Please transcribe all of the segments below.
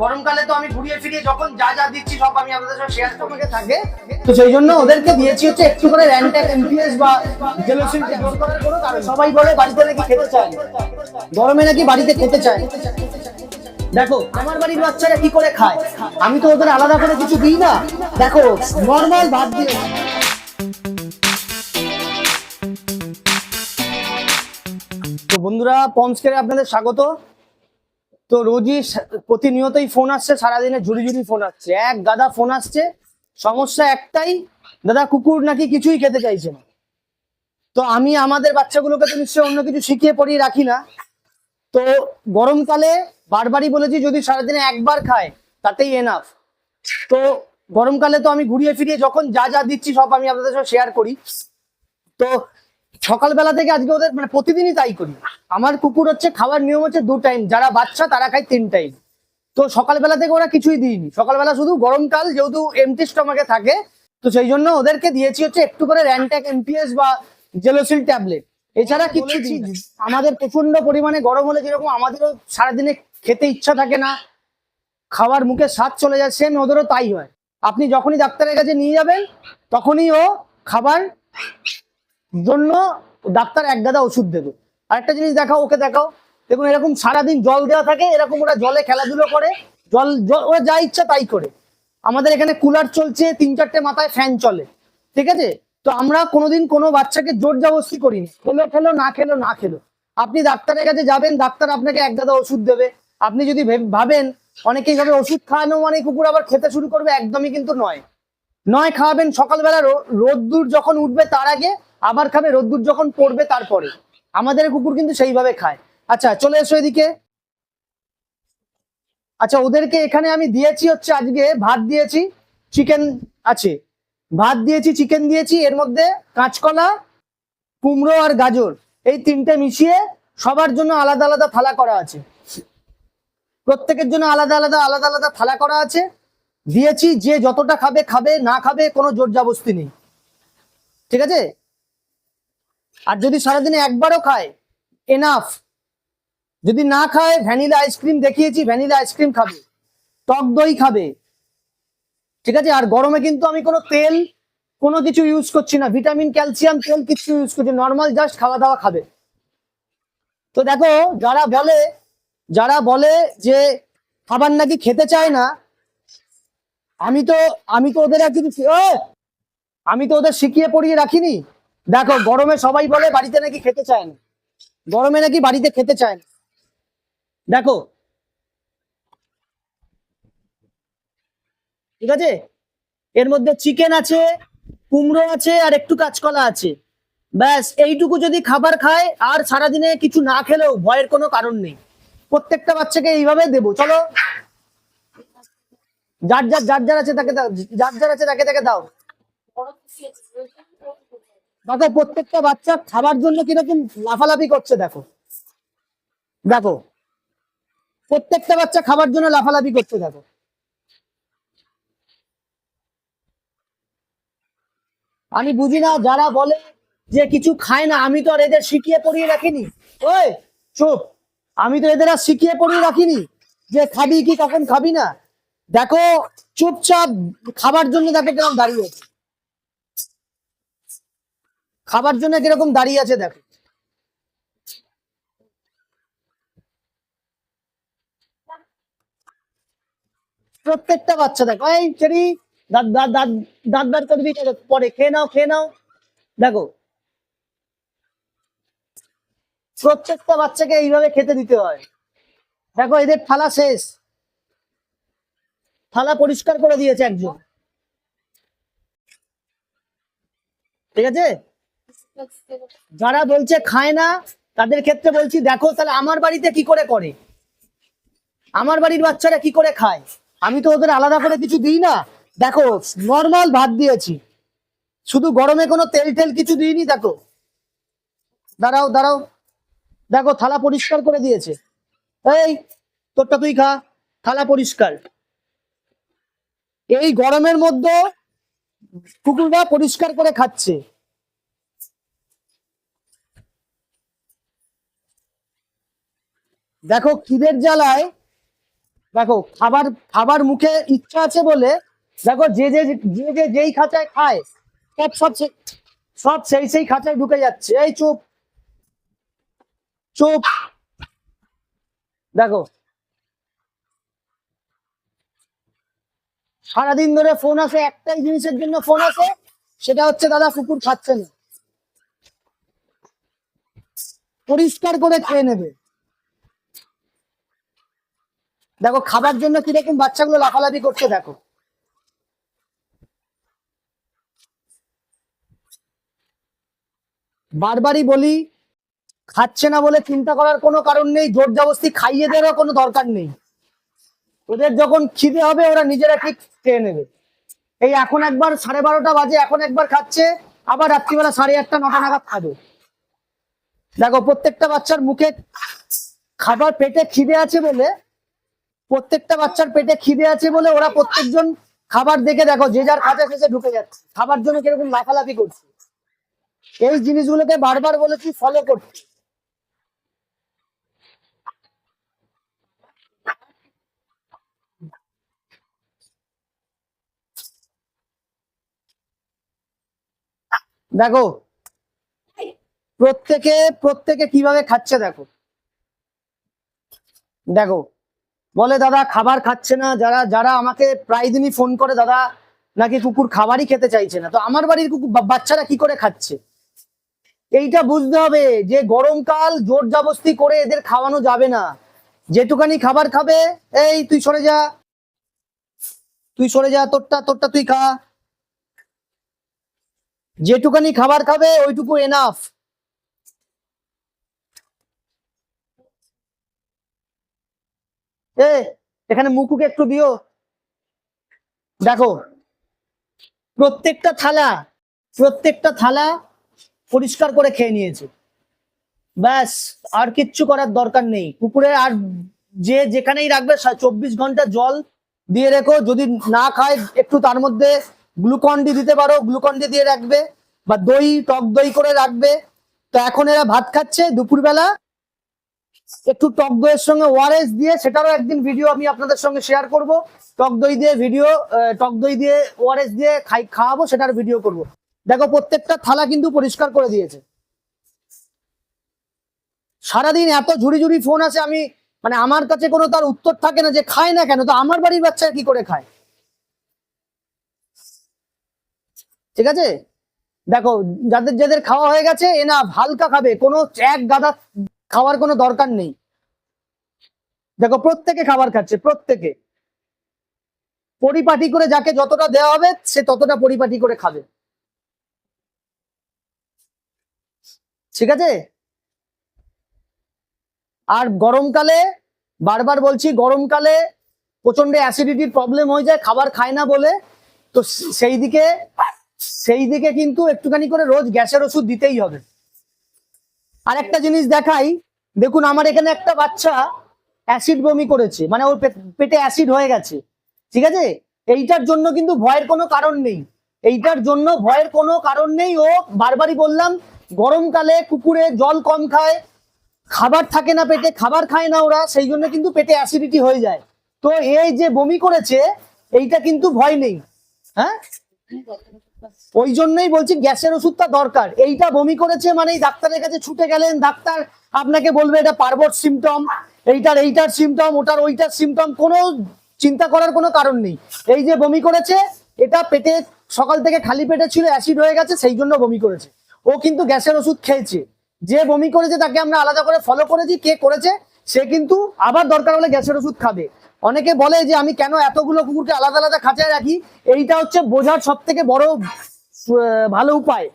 গরমকালে তো আমি ঘুরিয়ে ফিরিয়ে যখন যা যা দিচ্ছি সব আমি আপনাদের সাথে শেয়ার তোমাকে থাকে তো সেই জন্য ওদেরকে দিয়েছি হচ্ছে একটু করে র্যান্টাক এমপিএস বা জেলোসিন করার কোনো কারণ। সবাই বলে বাড়িতে নাকি খেতে চায়। গরমে নাকি বাড়িতে খেতে চায়। দেখো আমার বাড়ির বাচ্চারা কি করে খায়? আমি তো ওদের আলাদা করে কিছু দিই না। দেখো নর্মাল ভাত দিয়ে তো বন্ধুরা পমস্কেরে আপনাদের স্বাগত। তো রোজই প্রতিনিয়তই ফোন আসছে, সারাদিনে ঝুড়ি ঝুড়ি ফোন আসছে। এক গাদা ফোন আসছে, সমস্যা একটাই, দাদা কুকুর নাকি কিছুই খেতে চাইছে না। তো আমি আমাদের বাচ্চাগুলোকে তো নিশ্চয়ই অন্য কিছু শিখিয়ে পড়িয়ে রাখি না। তো গরমকালে বারবারই বলেছি, যদি সারাদিনে একবার খায়, তাতেই এনাফ তো গরমকালে তো আমি ঘুরিয়ে ফিরিয়ে যখন যা যা দিচ্ছি সব আমি আপনাদের সাথে শেয়ার করি। তো সকালবেলা থেকে আজকে ওদের মানে প্রতিদিনই তাই করি। আমার কুকুর হচ্ছে খাওয়ার নিয়ম হচ্ছে দু টাইম যারা বাচ্চা তারা খায় তিন টাইম তো সকালবেলা থেকে ওরা কিছুই দিইনি। সকালবেলা শুধু গরমকাল যেহেতু এমটি স্টমাকে থাকে তো সেই জন্য ওদেরকে দিয়েছি হচ্ছে একটু করে র্যান্টাক এমপিএস বা জেলোসিল ট্যাবলেট এছাড়া কিছু আমাদের প্রচণ্ড পরিমাণে গরম হলে যেরকম আমাদেরও সারাদিনে খেতে ইচ্ছা থাকে না খাওয়ার মুখে স্বাদ চলে যায় সেম ওদেরও তাই হয়। আপনি যখনই ডাক্তারের কাছে নিয়ে যাবেন তখনই ও খাবার জন্য ডাক্তার এক গাদা ওষুধ দেবে। আরেকটা জিনিস দেখাও, ওকে দেখাও। দেখুন, এরকম সারাদিন জল দেওয়া থাকে, এরকম ওরা জলে খেলাধুলো করে, জল ওরা যা ইচ্ছা তাই করে। আমাদের এখানে কুলার চলছে, তিন চারটে মাথায় ফ্যান চলে, ঠিক আছে? তো আমরা কোনোদিন কোনো বাচ্চাকে জোর জবস্তি করিনি। খেলো খেলো, না খেলো না খেলো। আপনি ডাক্তারের কাছে যাবেন, ডাক্তার আপনাকে এক গাদা ওষুধ দেবে। আপনি যদি ভেব- ভাবেন, অনেকেই ভাবে ওষুধ খাওয়ানো মানে কুকুর আবার খেতে শুরু করবে, একদমই কিন্তু নয়। নয় খাওয়াবেন সকালবেলা রোদ্দুর যখন উঠবে তার আগে আবার খাবে, রোদ্দুর যখন পড়বে তারপরে। আমাদের কুকুর কিন্তু সেইভাবে খায়। আচ্ছা চলে এসো এদিকে। আচ্ছা ওদেরকে এখানে আমি দিয়েছি হচ্ছে আজকে ভাত দিয়েছি, চিকেন আছে। ভাত দিয়েছি, চিকেন দিয়েছি, এর মধ্যে কাঁচকলা, কুমড়ো আর গাজর। এই তিনটে মিশিয়ে সবার জন্য আলাদা আলাদা থালা করা আছে। প্রত্যেকের জন্য আলাদা আলাদা আলাদা আলাদা থালা করা আছে। দিয়েছি, যে যতটা খাবে খাবে, না খাবে, কোনো জোর জাবস্তি নেই। ঠিক আছে? আর যদি সারাদিনে একবারও খায় এনাফ যদি না খায়, ভ্যানিলা আইসক্রিম দেখিয়েছি, ভ্যানিলা আইসক্রিম খাবে, টক দই খাবে। ঠিক আছে? আর গরমে কিন্তু আমি কোনো তেল, কোনো কিছু ইউজ করছি না। ভিটামিন, ক্যালসিয়াম, তেল কিছু ইউজ করছি নর্মাল জাস্ট খাওয়া দাওয়া খাবে। তো দেখো, যারা বলে যারা বলে যে খাবার নাকি খেতে চায় না, আমি তো আমি তো ওদের আর কিছু! আমি তো ওদের শিখিয়ে পড়িয়ে রাখিনি। দেখো, গরমে সবাই বলে বাড়িতে নাকি খেতে চায় গরমে নাকি বাড়িতে খেতে চায় দেখো। ঠিক আছে? এর মধ্যে চিকেন আছে, কুমড়ো আছে, আর একটু কাঁচকলা আছে। ব্যাস, এইটুকু যদি খাবার খায়, আর সারাদিনে কিছু না খেলেও ভয়ের কোনো কারণ নেই। প্রত্যেকটা বাচ্চাকে এইভাবে দেবো। চলো। যার যার যার যার আছে তাকে যার যার আছে তাকে তাকে দাও। দেখো প্রত্যেকটা বাচ্চা খাবার জন্য কীরকম লাফালাফি করছে দেখো। দেখো, প্রত্যেকটা বাচ্চা খাবার জন্য লাফালাফি করছে দেখো। আমি বুঝি না, যারা বলে যে কিছু খায় না, আমি তো আর এদের শিখিয়ে পড়িয়ে রাখিনি। ওই, চুপ। আমি তো এদের আর শিখিয়ে পড়িয়ে রাখিনি যে খাবি কি, কখন খাবি না। দেখো, চুপচাপ খাবার জন্য দেখো কীরকম দাঁড়িয়ে আছে। খাবার জন্য কীরকম দাঁড়িয়ে আছে দেখো। প্রত্যেকটা বাচ্চা দেখো, এই চেরি, দাঁত দাঁত দাঁত দাঁত করবি পরে খেয়ে নাও খেয়ে নাও। দেখো, প্রত্যেকটা বাচ্চাকে এইভাবে খেতে দিতে হয়। দেখো, এদের থালা শেষ। থালা পরিষ্কার করে দিয়েছে একজন। ঠিক আছে? যারা বলছে খায় না, তাদের ক্ষেত্রে বলছি, দেখো, তাহলে আমার বাড়িতে কি করে করে? আমার বাড়ির বাচ্চারা কি করে খায়? আমি তো ওদের আলাদা করে কিছু দিই না। দেখো নর্মাল ভাত দিয়েছি। শুধু গরমে কোনো তেল টেল কিছু দিইনি, দেখো। দাঁড়াও দাঁড়াও। দেখো, থালা পরিষ্কার করে দিয়েছে। এই, তোরটা তুই খা, থালা পরিষ্কার। এই গরমের মধ্যে কুকুররা পরিষ্কার করে খাচ্ছে। দেখো খিদের জ্বালায়, দেখো খাবার খাবার মুখে ইচ্ছা আছে বলে, দেখো যে যে যে যে যেই খাঁচায় খায়, সব সব সব সেই সেই খাঁচায় ঢুকে যাচ্ছে। এই চুপ চুপ। দেখো। সারাদিন ধরে ফোন আসে, একটাই জিনিসের জন্য ফোন আসে, সেটা হচ্ছে দাদা কুকুর খাচ্ছে না। পরিষ্কার করে খেয়ে নেবে। দেখো, খাবার জন্য কি কীরকম বাচ্চাগুলো লাফালাফি করছে, দেখো। বারবারই বলি, খাচ্ছে না বলে চিন্তা করার কোনো কারণ নেই, জোর জবস্তি খাইয়ে দেওয়ারও কোনো দরকার নেই। ওদের যখন খিদে হবে, ওরা নিজেরা ঠিক খেয়ে নেবে। এই এখন একবার সাড়ে বারোটা বাজে, এখন একবার খাচ্ছে, আবার রাত্রিবেলা সাড়ে আটটা, নটা নাগাদ খাবে। দেখো, প্রত্যেকটা বাচ্চার মুখে খাবার পেটে খিদে আছে বলে প্রত্যেকটা বাচ্চার পেটে খিদে আছে বলে ওরা প্রত্যেকজন খাবার দেখে দেখো, যে যার খাঁচা শেষে ঢুকে যাচ্ছে। খাবার জন্য কীরকম লাফালাফি করছে। এই জিনিসগুলোকে বারবার বলেছি ফলো করতে। দেখো, প্রত্যেকে প্রত্যেকে কীভাবে খাচ্ছে দেখো। দেখো বলে, দাদা, খাবার খাচ্ছে না। যারা যারা আমাকে প্রায় দিনই ফোন করে, দাদা, নাকি কুকুর খাবারই খেতে চাইছে না। তো আমার বাড়ির কুকুর বাচ্চারা কি করে খাচ্ছে? এইটা বুঝতে হবে যে, গরমকাল জোর জাবস্তি করে এদের খাওয়ানো যাবে না। যেটুকানি খাবার খাবে, এই, তুই সরে যা। তুই সরে যা, তোরটা তোরটা তুই খা। যেটুকানি খাবার খাবে, ওইটুকু এনাফ এ এখানে মুকুকে একটু দিও। দেখো, প্রত্যেকটা থালা প্রত্যেকটা থালা পরিষ্কার করে খেয়ে নিয়েছে। ব্যাস, আর কিচ্ছু করার দরকার নেই। কুকুরের আর যে যেখানেই রাখবে চব্বিশ ঘণ্টা জল দিয়ে রেখো। যদি না খায়, একটু তার মধ্যে গ্লুকন ডি দিতে পারো। গ্লুকন ডি দিয়ে রাখবে বা দই, টক দই করে রাখবে। তো এখন এরা ভাত খাচ্ছে। দুপুরবেলা একটু টক দইয়ের সঙ্গে ওআরএস দিয়ে সেটারও একদিন ভিডিও আমি আপনাদের সঙ্গে শেয়ার করব। টক দই দিয়ে ভিডিও টক দই দিয়ে ওআরএস দিয়ে খাই, খাওয়াবো, সেটার ভিডিও করব। দেখো, প্রত্যেকটা থালা কিন্তু পরিষ্কার করে দিয়েছে। সারাদিন এত ঝুড়ি ঝুড়ি ফোন আছে আমি মানে আমার কাছে কোনো তার উত্তর থাকে না যে খায় না কেন, তো আমার বাড়ির বাচ্চা কি করে খায়? ঠিক আছে? দেখো, যাদের যাদের খাওয়া হয়ে গেছে এ না হালকা খাবে, কোনো এক গাদা খাওয়ার কোনো দরকার নেই। দেখো, প্রত্যেকে খাবার খাচ্ছে, প্রত্যেকে। পরিপাটি করে যাকে যতটা দেওয়া হবে, সে ততটা পরিপাটি করে খাবে। ঠিক আছে? আর গরমকালে, বারবার বলছি, গরমকালে প্রচণ্ড অ্যাসিডিটির প্রবলেম হয়ে যায়, খাবার খায় না বলে। তো সেই দিকে সেই দিকে কিন্তু একটুখানি করে রোজ গ্যাসের ওষুধ দিতেই হবে। আর একটা জিনিস দেখাই। দেখুন, আমার এখানে একটা বাচ্চা অ্যাসিড বমি করেছে। মানে ওর পেটে অ্যাসিড হয়ে গেছে। ঠিক আছে? এইটার জন্য কিন্তু ভয়ের কোনো কারণ নেই। এইটার জন্য ভয়ের কোনো কারণ নেই। ও বারবারই বললাম, গরমকালে কুকুরে জল কম খায়, খাবার থাকে না পেটে, খাবার খায় না ওরা, সেই জন্য কিন্তু পেটে অ্যাসিডিটি হয়ে যায়। তো এই যে বমি করেছে, এইটা কিন্তু ভয় নেই। হ্যাঁ? ওই জন্যই বলছি গ্যাসের ওষুধটা দরকার। এইটা বমি করেছে মানে ডাক্তারের কাছে ছুটে গেলেন। ডাক্তার আপনাকে বলবে, এটা পার্বট সিমটম এইটার এইটার সিমটম ওটার ওইটার সিমটম কোনো চিন্তা করার কোনো কারণ নেই। এই যে বমি করেছে, এটা পেটে সকাল থেকে খালি পেটে ছিল, অ্যাসিড হয়ে গেছে, সেই জন্য বমি করেছে। ও কিন্তু গ্যাসের ওষুধ খেয়েছে। যে বমি করেছে, তাকে আমরা আলাদা করে ফলো করেছি, কে করেছে, সে কিন্তু আবার দরকার হলে গ্যাসের ওষুধ খাবে। অনেকে বলে যে আমি কেন এতগুলো কুকুরকে আলাদা আলাদা খাঁচায় রাখি? এইটা হচ্ছে বোঝার সব থেকে বড় ভালো উপায়।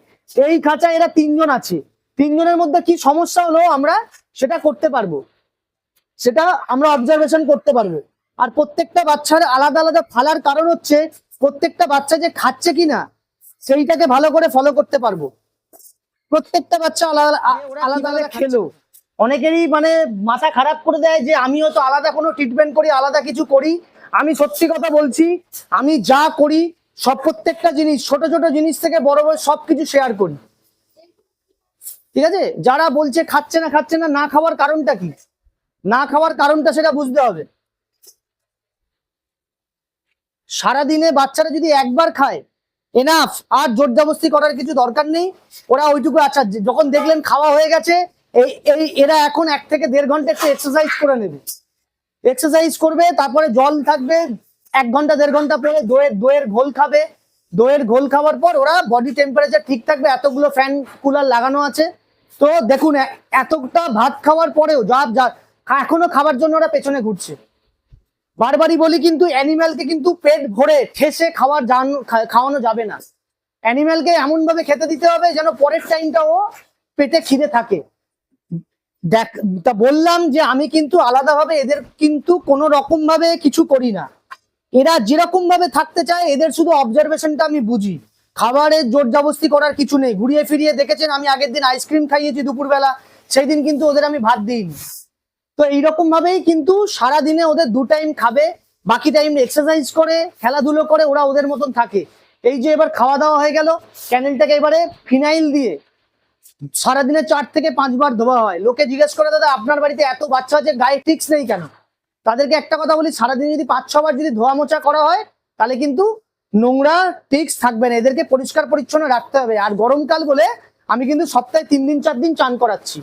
এই খাঁচায় এরা তিনজন আছে। তিনজনের মধ্যে কি সমস্যা হলো আমরা সেটা করতে পারব। সেটা আমরা অবজারভেশন করতে পারব। আর প্রত্যেকটা বাচ্চার আলাদা আলাদা ফালার কারণ হচ্ছে প্রত্যেকটা বাচ্চা যে খাচ্ছে কিনা সেইটাকে ভালো করে ফলো করতে পারব। প্রত্যেকটা বাচ্চা আলাদা আলাদা আলাদা খেলো। অনেকেরই মানে মাথা খারাপ করে দেয় যে আমিও তো আলাদা কোনো ট্রিটমেন্ট করি, আলাদা কিছু করি। আমি সত্যি কথা বলছি, আমি যা করি, সব প্রত্যেকটা জিনিস, ছোট ছোট জিনিস থেকে বড় বড় সব কিছু শেয়ার করি। ঠিক আছে? যারা বলছে খাচ্ছে না খাচ্ছে না না খাওয়ার কারণটা কি? না খাওয়ার কারণটা সেটা বুঝতে হবে। সারাদিনে বাচ্চারা যদি একবার খায় এনাফ আর জোর জবস্তি করার কিছু দরকার নেই, ওরা ওইটুকু আচ্ছা যখন দেখলেন খাওয়া হয়ে গেছে এই এই, এরা এখন এক থেকে দেড় ঘণ্টা একটু এক্সারসাইজ করে নেবে। এক্সারসাইজ করবে, তারপরে জল থাকবে, এক ঘণ্টা, দেড় ঘণ্টা পরে দইয়ের দইয়ের ঘোল খাবে। দইয়ের ঘোল খাওয়ার পর ওরা বডি টেম্পারেচার ঠিক থাকবে, এতগুলো ফ্যান কুলার লাগানো আছে। তো দেখুন এতটা ভাত খাওয়ার পরেও যা যা, এখনও খাবার জন্য ওরা পেছনে ঘুরছে। বারবারই বলি কিন্তু অ্যানিম্যালকে কিন্তু পেট ভরে ঠেসে খাওয়ার খাওয়ানো যাবে না। অ্যানিম্যালকে এমন ভাবে খেতে দিতে হবে যেন পরের টাইমটা ও পেটে খিদে থাকে। দেখ, তা বললাম যে আমি কিন্তু আলাদাভাবে এদের কিন্তু কোনো রকম ভাবে কিছু করি না। এরা যেরকম ভাবে থাকতে চায়, এদের শুধু অবজারভেশনটা আমি বুঝি। খাবারের জোর জবস্তি করার কিছু নেই। ঘুরিয়ে ফিরিয়ে দেখেছেন, আমি আগের দিন আইসক্রিম খাইয়েছি দুপুরবেলা সেই দিন কিন্তু ওদের আমি ভাত দিইনি। তো এইরকম ভাবেই কিন্তু সারা দিনে ওদের দু টাইম খাবে, বাকি টাইম এক্সারসাইজ করে, খেলাধুলো করে ওরা ওদের মতন থাকে। এই যে এবার খাওয়া দাওয়া হয়ে গেল ক্যানেলটাকে এবারে ফিনাইল দিয়ে সারাদিনে চার থেকে পাঁচবার ধোয়া হয়। লোকে জিজ্ঞেস করে, দাদা, আপনার বাড়িতে এত বাচ্চা আছে, গায়ে টিক্স নেই কেন? তাদেরকে একটা কথা বলি, সারাদিনে যদি পাঁচ, ছবার যদি ধোয়া মোছা করা হয়, তাহলে কিন্তু নোংরা টিক্স থাকবে না। এদেরকে পরিষ্কার পরিচ্ছন্ন রাখতে হবে। আর গরমকাল বলে আমি কিন্তু সপ্তাহে তিন দিন, চার দিন চান করাচ্ছি।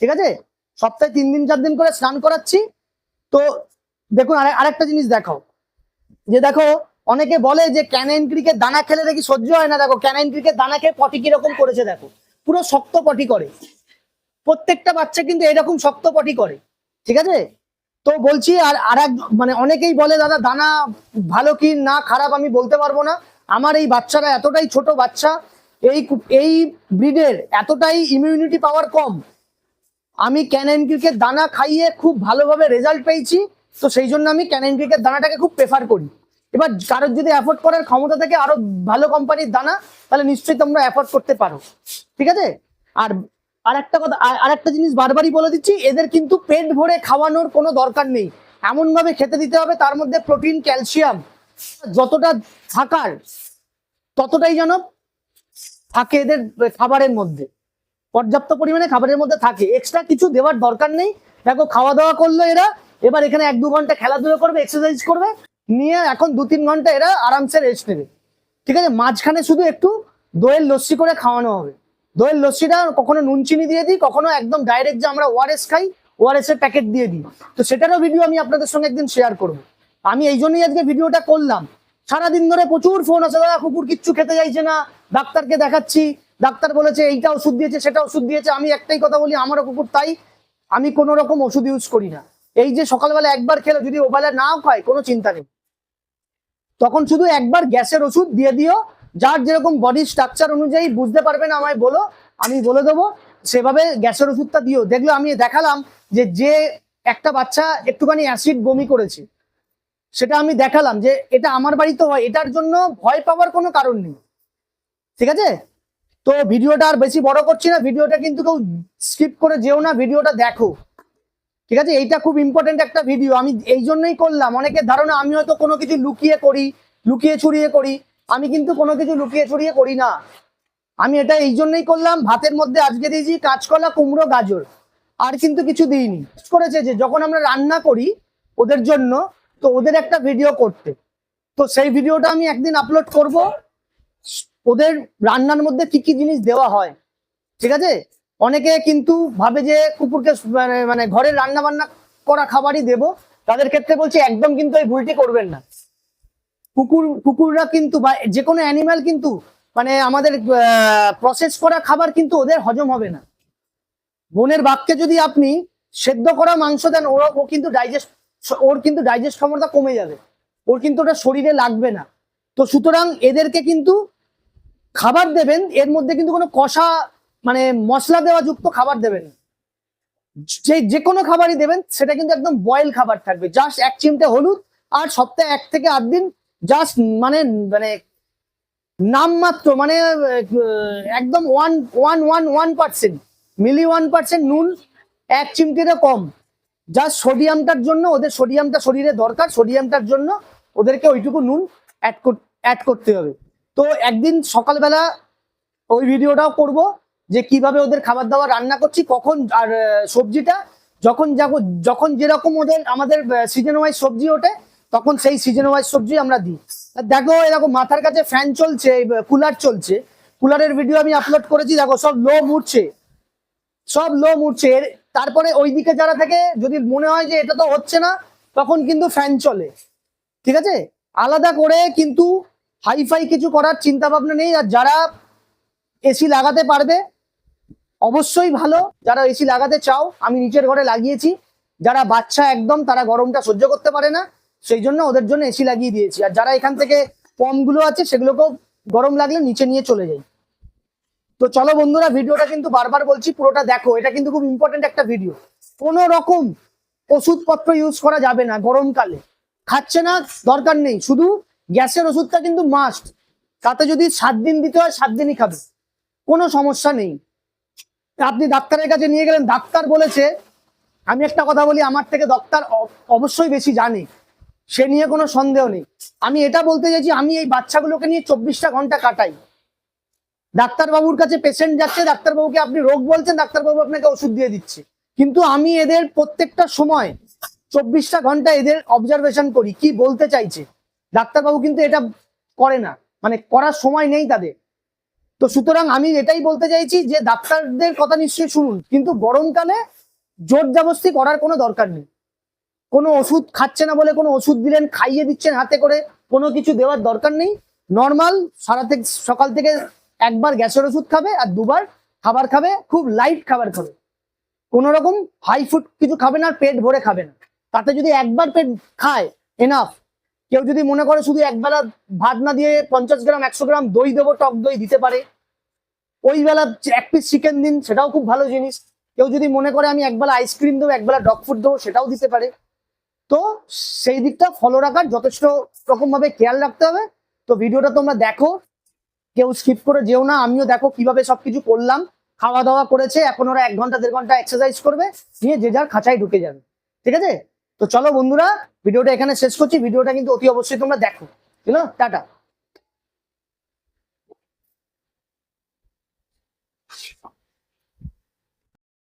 ঠিক আছে? সপ্তাহে তিন দিন, চার দিন করে স্নান করাচ্ছি। তো দেখুন, আরে- আরেকটা জিনিস দেখো যে দেখো, অনেকে বলে যে ক্যানাইন ক্রিকেট দানা খেলে দেখি সহ্য হয় না। দেখো ক্যানাইন ক্রিকেট দানা খেয়ে পটি কীরকম করেছে, দেখো। পুরো শক্ত পটি করে। প্রত্যেকটা বাচ্চা কিন্তু এরকম শক্ত পটি করে, ঠিক আছে? তো বলছি আর আর মানে অনেকেই বলে, দাদা, দানা ভালো কি না খারাপ আমি বলতে পারব না। আমার এই বাচ্চারা এতটাই ছোট বাচ্চা, এই এই ব্রিডের এতটাই ইমিউনিটি পাওয়ার কম। আমি ক্যানাইন ক্রিকেট দানা খাইয়ে খুব ভালোভাবে রেজাল্ট পেয়েছি, তো সেই জন্য আমি ক্যানাইন ক্রিকেট দানাটাকে খুব প্রেফার করি। এবার কারোর যদি অ্যাফোর্ড করার ক্ষমতা থাকে আরও ভালো কোম্পানির দানা, তাহলে নিশ্চয়ই তোমরা অ্যাফোর্ড করতে পারো। ঠিক আছে? আর আর একটা কথা, আর- একটা জিনিস বারবারই বলে দিচ্ছি, এদের কিন্তু পেট ভরে খাওয়ানোর কোনো দরকার নেই। এমন ভাবে খেতে দিতে হবে, তার মধ্যে প্রোটিন ক্যালসিয়াম যতটা থাকার, ততটাই যেন থাকে এদের খাবারের মধ্যে। পর্যাপ্ত পরিমাণে খাবারের মধ্যে থাকে। এক্সট্রা কিছু দেওয়ার দরকার নেই। দেখো খাওয়া দাওয়া করল এরা, এবার এখানে এক দু ঘণ্টা খেলাধুলো করবে এক্সারসাইজ করবে। নিয়ে এখন দু তিন ঘণ্টা এরা আরামসে রেস্ট নেবে। ঠিক আছে? মাঝখানে শুধু একটু দইয়ের লস্যি করে খাওয়ানো হবে। দইয়ের লস্যিটা কখনো নুন চিনি দিয়ে দিই, কখনো একদম ডাইরেক্ট যে আমরা ওআরএস খাই ওআরএস এর প্যাকেট দিয়ে দিই। তো সেটারও ভিডিও আমি আপনাদের সঙ্গে একদিন শেয়ার করব। আমি এই জন্যই আজকে ভিডিওটা করলাম। সারাদিন ধরে প্রচুর ফোন আছে, দাদা কুকুর কিচ্ছু খেতে চাইছে না, ডাক্তারকে দেখাচ্ছি। ডাক্তার বলেছে এইটা ওষুধ দিয়েছে, সেটা ওষুধ দিয়েছে। আমি একটাই কথা বলি, আমারও কুকুর তাই। আমি কোনো রকম ওষুধ ইউজ করি না। এই যে সকালবেলা একবার খেলো যদি ওবেলা নাও খায়, কোনো চিন্তা নেই। তখন শুধু একবার গ্যাসের ওষুধ দিয়ে দিও। যার যেরকম বডি স্ট্রাকচার অনুযায়ী বুঝতে পারবেন আমায় বলো, আমি বলে দেবো, সেভাবে গ্যাসের ওষুধটা দিও। দেখল আমি দেখালাম যে যে একটা বাচ্চা একটুখানি অ্যাসিড বমি করেছে, সেটা আমি দেখালাম যে এটা আমার বাড়িতে হয়, এটার জন্য ভয় পাওয়ার কোনো কারণ নেই। ঠিক আছে? তো ভিডিওটা আর বেশি বড় করছি না, ভিডিওটা কিন্তু কেউ স্কিপ করে যেও না, ভিডিওটা দেখো। ঠিক আছে? এইটা খুব ইম্পর্টেন্ট একটা ভিডিও আমি এই জন্যই করলাম। অনেকের ধারণা, আমি হয়তো কোনো কিছু লুকিয়ে করি, লুকিয়ে ছড়িয়ে করি। আমি কিন্তু কোনো কিছু লুকিয়ে ছড়িয়ে করি না। আমি এটা এই জন্যই করলাম, ভাতের মধ্যে আজকে দিয়েছি কাঁচকলা, কুমড়ো, গাজর। আর কিন্তু কিছু দিইনি। করেছে যে, যখন আমরা রান্না করি ওদের জন্য, তো ওদের একটা ভিডিও করতে। তো সেই ভিডিওটা আমি একদিন আপলোড করব। ওদের রান্নার মধ্যে কি কি জিনিস দেওয়া হয়। ঠিক আছে? অনেকে কিন্তু ভাবে যে কুকুরকে মানে মানে ঘরের রান্না বান্না করা খাবারই দেব। তাদের ক্ষেত্রে বলছি, একদম কিন্তু এই ভুলটি করবেন না। কুকুর, কুকুররা কিন্তু বা যে কোনো অ্যানিমাল কিন্তু মানে আমাদের প্রসেস করা খাবার কিন্তু ওদের হজম হবে না। বোনের বাঘকে যদি আপনি সেদ্ধ করা মাংস দেন, ওরা, ও কিন্তু ডাইজেস্ট ওর কিন্তু ডাইজেস্ট ক্ষমতা কমে যাবে। ওর কিন্তু ওটা শরীরে লাগবে না। তো সুতরাং এদেরকে কিন্তু খাবার দেবেন, এর মধ্যে কিন্তু কোনো কষা মানে মশলা দেওয়া যুক্ত খাবার দেবেন। যে যে কোনো খাবারই দেবেন, সেটা কিন্তু একদম বয়েল খাবার থাকবে। জাস্ট এক চিমটে হলুদ আর সপ্তাহে এক থেকে আট দিন জাস্ট মানে মানে নামমাত্র মানে একদম one one one one percent মিলি ওয়ান পার্সেন্ট নুন এক চিমটিরও কম। জাস্ট সোডিয়ামটার জন্য, ওদের সোডিয়ামটা শরীরে দরকার সোডিয়ামটার জন্য ওদেরকে ওইটুকু নুন অ্যাড অ্যাড করতে হবে। তো একদিন সকালবেলা ওই ভিডিওটাও করব। যে কীভাবে ওদের খাবার দাবার রান্না করছি, কখন আর সবজিটা, যখন যাব, যখন যেরকম ওদের, আমাদের সিজন ওয়াইজ সবজি ওঠে, তখন সেই সিজন ওয়াইজ সবজি আমরা দিই। দেখো এরকম মাথার কাছে ফ্যান চলছে কুলার চলছে। কুলারের ভিডিও আমি আপলোড করেছি, দেখো, সব লো মুড়ছে। সব লো মুড়ছে। তারপরে ওইদিকে যারা থাকে, যদি মনে হয় যে এটা তো হচ্ছে না, তখন কিন্তু ফ্যান চলে। ঠিক আছে? আলাদা করে কিন্তু হাইফাই কিছু করার চিন্তা ভাবনা নেই। আর যারা এসি লাগাতে পারবে অবশ্যই ভালো। যারা এসি লাগাতে চাও, আমি নিচের ঘরে লাগিয়েছি। যারা বাচ্চা একদম, তারা গরমটা সহ্য করতে পারে না। সেই জন্য ওদের জন্য এসি লাগিয়ে দিয়েছি। আর যারা এখান থেকে পমগুলো আছে, সেগুলোকেও গরম লাগলে নিচে নিয়ে চলে যাই। তো চলো বন্ধুরা, ভিডিওটা কিন্তু বারবার বলছি, পুরোটা দেখো। এটা কিন্তু খুব ইম্পর্টেন্ট একটা ভিডিও কোনো রকম ওষুধপত্র ইউজ করা যাবে না গরমকালে। খাচ্ছে না, দরকার নেই। শুধু গ্যাসের ওষুধটা কিন্তু মাস্ট তাতে যদি সাত দিন দিতে হয়, সাত দিনই খাবে। কোনো সমস্যা নেই। আপনি ডাক্তারের কাছে নিয়ে গেলেন, ডাক্তার বলেছে, আমি একটা কথা বলি, আমার থেকে ডাক্তার অবশ্যই বেশি জানে, সে নিয়ে কোনো সন্দেহ নেই। আমি এটা বলতে চাইছি, আমি এই বাচ্চাগুলোকে নিয়ে চব্বিশটা ঘণ্টা কাটাই। ডাক্তারবাবুর কাছে পেশেন্ট যাচ্ছে, ডাক্তারবাবুকে আপনি রোগ বলছেন, ডাক্তারবাবু আপনাকে ওষুধ দিয়ে দিচ্ছে। কিন্তু আমি এদের প্রত্যেকটা সময় চব্বিশটা ঘণ্টা এদের অবজারভেশন করি, কি বলতে চাইছে। ডাক্তারবাবু কিন্তু এটা করে না মানে করার সময় নেই তাদের। তো সুতরাং আমি এটাই বলতে চাইছি যে ডাক্তারদের কথা নিশ্চয়ই শুনুন, কিন্তু গরমকালে জোর জাবস্তি করার কোনো দরকার নেই। কোনো ওষুধ খাচ্ছে না বলে কোনো ওষুধ দিলেন, খাইয়ে দিচ্ছেন হাতে করে, কোনো কিছু দেওয়ার দরকার নেই। নর্মাল সারা থেকে, সকাল থেকে একবার গ্যাসের ওষুধ খাবে আর দুবার খাবার খাবে, খুব লাইট খাবার খাবে। কোনো রকম হাই ফুড কিছু খাবে না পেট ভরে খাবে না। তাতে যদি একবার পেট খায় এনাফ কেউ যদি মনে করে শুধু একবেলা ভাত না দিয়ে পঞ্চাশ গ্রাম, একশো গ্রাম দই দেবো, টক দই দিতে পারে। ওই বেলা এক পিস চিকেন দিন, সেটাও খুব ভালো জিনিস। কেউ যদি মনে করে আমি একবেলা আইসক্রিম দেবো একবেলা ডগ ফুড দেবো, সেটাও দিতে পারে। তো সেই দিকটা ফলো রাখার যথেষ্ট রকম ভাবে খেয়াল রাখতে হবে। তো ভিডিওটা তোমরা দেখো, কেউ স্কিপ করে যেও না। আমিও দেখো কীভাবে সবকিছু করলাম। খাওয়া দাওয়া করেছে, এখন ওরা এক ঘণ্টা, দেড় ঘণ্টা এক্সারসাইজ করবে, নিয়ে যে যার খাঁচায় ঢুকে যাবে। ঠিক আছে? তো চলো বন্ধুরা, ভিডিওটা এখানে শেষ করছি। ভিডিওটা কিন্তু অতি অবশ্যই তোমরা দেখো। ঠিক আছে টাটা।